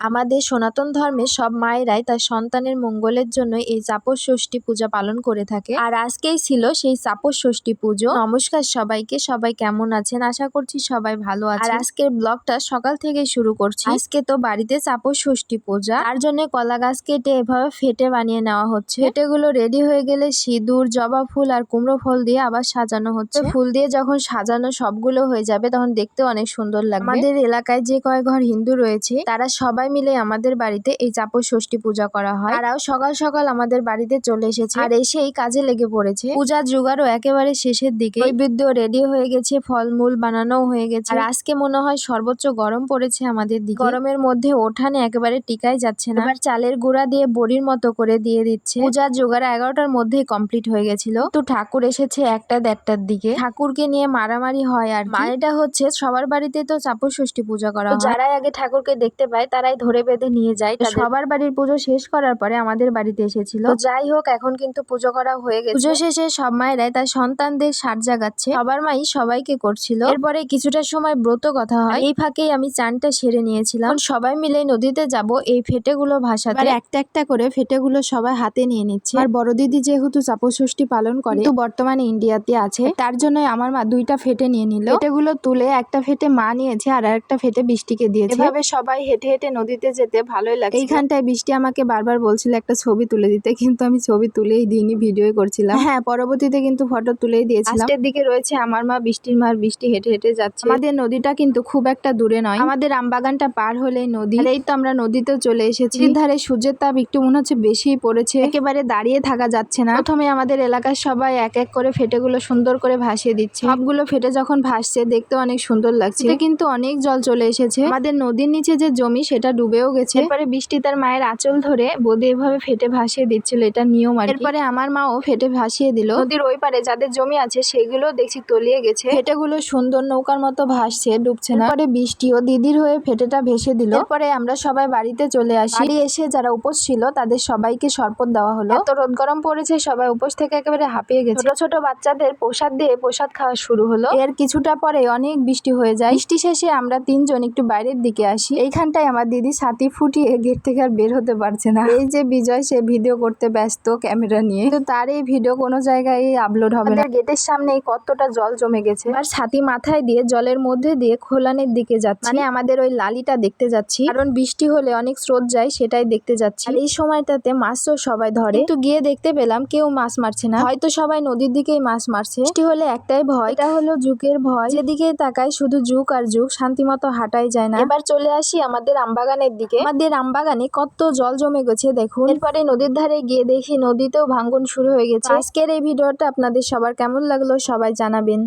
আমাদের সনাতন ধর্মে সব মায়েরাই তার সন্তানের মঙ্গলের জন্য এই চাপস ষষ্ঠী পূজা পালন করে থাকে। আর আজকেই ছিল সেই চাপস ষষ্ঠী পুজো। নমস্কার সবাইকে। সবাই কেমন আছেন? আশা করছি সবাই ভালো আছে আর আজকের ব্লগটা সকাল থেকে শুরু করছি। আজকে তো বাড়িতে চাপস ষষ্ঠী পূজা। তার জন্য কলা গাছ কেটে এভাবে ফেটে বানিয়ে নেওয়া হচ্ছে। ফেটেগুলো রেডি হয়ে গেলে সিঁদুর জবা ফুল আর কুমড়ো ফল দিয়ে আবার সাজানো হচ্ছে। ফুল দিয়ে যখন সাজানো সবগুলো হয়ে যাবে তখন দেখতে অনেক সুন্দর লাগবে। আমাদের এলাকায় যে কয় ঘর হিন্দু রয়েছে তারা সবাই মিলে আমাদের বাড়িতে এই চাপস ষষ্ঠী পূজা করা হয়। তারাও সকাল সকাল আমাদের বাড়িতে চলে এসেছে। আর এসেই কাজে লেগে পড়েছে। পূজার জোগাড়ও একেবারে শেষের দিকে। নৈবেদ্য রেডি হয়ে গেছে, ফলমূল বানানো হয়ে গেছে। আর আজকে মনে হয় সর্বোচ্চ গরম পড়েছে আমাদের দিকে। গরমের মধ্যে ওঠানে একেবারে টিকাই যাচ্ছে না। আর চালের গুঁড়া দিয়ে বড়ির মতো করে দিয়ে দিচ্ছে। পূজার জোগাড় এগারোটার মধ্যেই কমপ্লিট হয়ে গেছিল। তো ঠাকুর এসেছে একটা দেড়টার দিকে। ঠাকুরকে নিয়ে মারামারি হয় আর মানেটা হচ্ছে সবার বাড়িতে তো চাপস ষষ্ঠী পূজা করা যারাই আগে ঠাকুরকে দেখতে পায়, তারাই ধরে বেঁধে নিয়ে যায় সবার বাড়ির পুজো শেষ করার পরে আমাদের বাড়িতে এসেছিল। যাই হোক এখন কিন্তু পুজো করা হয়ে গেছে। পুজো শেষে সব মায়েরাই তার সন্তানদের সার জাগাচ্ছে। সবার মাই সবাইকে করছিল। এরপরে কিছুটা সময় ব্রত কথা হয়। এই ফাঁকেই আমি চানটা সেরে নিয়েছিলাম। সবাই মিলে নদীতে যাব। এই ফেটেগুলো ভাসাতে। একটা একটা করে ফেটেগুলো সবাই হাতে নিয়ে নিচ্ছে। আর বড় দিদি যেহেতু চাপস ষষ্ঠী পালন করে কিন্তু বর্তমানে ইন্ডিয়াতে আছে। তার জন্য আমার মা দুইটা ফেটে নিয়ে নিল। ফেটেগুলো তুলে একটা ফেটে মা নিয়েছে আর একটা ফেটে বৃষ্টিকে দিয়েছে। এভাবে সবাই হেঁটে হেঁটে নদীতে যেতে ভালোই লাগে এইখানটায় বৃষ্টি আমাকে বারবার বলছিল একটা ছবি তুলে দিতে কিন্তু আমি ছবি তুলেই দিইনি ভিডিও করছিলাম। হ্যাঁ পরবর্তীতে কিন্তু ফটো তুলেই দিয়েছিলাম। দিকে রয়েছে আমার মা বৃষ্টির মার বৃষ্টি হেঁটে হেঁটে যাচ্ছে। আমাদের নদীটা কিন্তু খুব একটা দূরে নয়। আমাদের আমবাগানটা পার হলেই নদী। এই তো আমরা নদীতে চলে এসেছি। ধারে সূর্যের তাপ একটু মনে হচ্ছে বেশি পড়েছে। একেবারে দাঁড়িয়ে থাকা যাচ্ছে না। প্রথমে আমাদের এলাকার সবাই এক এক করে ফেটেগুলো সুন্দর করে ভাসিয়ে দিচ্ছে। সবগুলো ফেটে যখন ভাসছে দেখতে অনেক সুন্দর লাগছে। কিন্তু অনেক জল চলে এসেছে। আমাদের নদীর নিচে যে জমি সেটা ডুবেও গেছে। এরপরে বৃষ্টি তার মায়ের আঁচল ধরে বোদে এভাবে ফেটে ভাসিয়ে দিচ্ছিল এটা নিয়ম আর এরপরে আমার মাও ফেটে ভাসিয়ে দিল। নদীর ওই পারে যাদের জমি আছে সেগুলো দেখছি তলিয়ে গেছে। ফেটেগুলো সুন্দর নৌকার মতো ভাসছে ডুবছে না। পরে বৃষ্টিও দিদির হয়ে ফেটেটা ভেসে দিল। এরপরে আমরা সবাই বাড়িতে চলে আসি। বাড়ি এসে যারা উপোস ছিল তাদের সবাইকে শরবত দেওয়া হলো। এত রোদ গরম পড়েছে সবাই উপোস থেকে একেবারে হাঁপিয়ে গেছে। ছোট ছোট বাচ্চাদের প্রসাদ দিয়ে প্রসাদ খাওয়া শুরু হলো। এর কিছুটা পরে অনেক বৃষ্টি হয়ে যায়। বৃষ্টি শেষে আমরা তিনজন একটু বাইরের দিকে আসি। এইখানটায় আমার দিদি ছাতি ফুটিয়ে গেট থেকে আর বের হতে পারছে না। এই যে বিজয়, সে ভিডিও করতে ব্যস্ত ক্যামেরা নিয়ে। তো তার এই ভিডিও কোনো জায়গায় আপলোড হবে না। গেটের সামনে কতটা জল জমে গেছে। আর ছাতি মাথায় দিয়ে জলের মধ্যে দিয়ে খোলানের দিকে যাচ্ছে। মানে আমাদের ওই লালিটা দেখতে যাচ্ছি। কারণ বৃষ্টি হলে অনেক স্রোত যায়, সেটাই দেখতে যাচ্ছি। এই সময়টাতে মাছও সবাই ধরে। কিন্তু গিয়ে দেখতে পেলাম কেউ মাছ মারছে না। হয়তো সবাই নদীর দিকেই মাছ মারছে। বৃষ্টি হলে একটাই ভয়। এটা হলো যুগের ভয়। যেদিকে তাকায় শুধু যুগ আর যুগ শান্তিমতো হাঁটাই যায় না। এবার চলে আসি আমাদের আমবাগানের দিকে। আমাদের রামবাগানে কত জল জমে গেছে দেখুন। এরপরে নদীর ধারে গিয়ে দেখি নদীতেও ভাঙ্গন শুরু হয়ে গেছে। আজকের এই ভিডিওটা আপনাদের সবার কেমন লাগল সবাই জানাবেন।